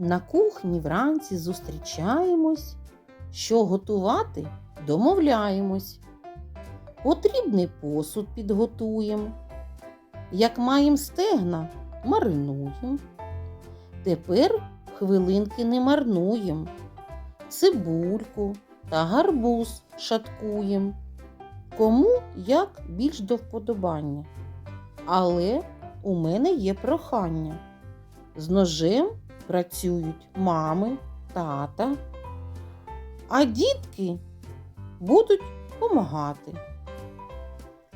На кухні вранці зустрічаємось, що готувати домовляємось. Потрібний посуд підготуємо. Як маєм стегна, маринуємо. Тепер хвилинки не марнуєм. Цибульку та гарбуз шаткуєм. Кому як більш до вподобання. Але у мене є прохання. З ножем працюють мами, тата, а дітки будуть допомагати.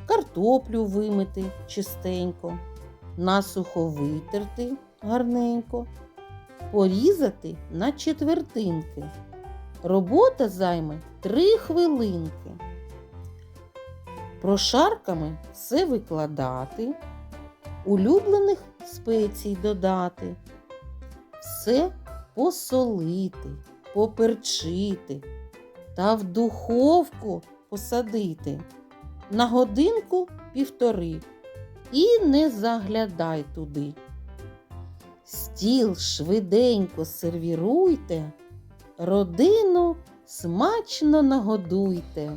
Картоплю вимити чистенько, насухо витерти гарненько, порізати на четвертинки. Робота займе три хвилинки. Прошарками все викладати, улюблених спецій додати, все посолити, поперчити та в духовку посадити на годинку півтори і не заглядай туди. Стіл швиденько сервіруйте, родину смачно нагодуйте.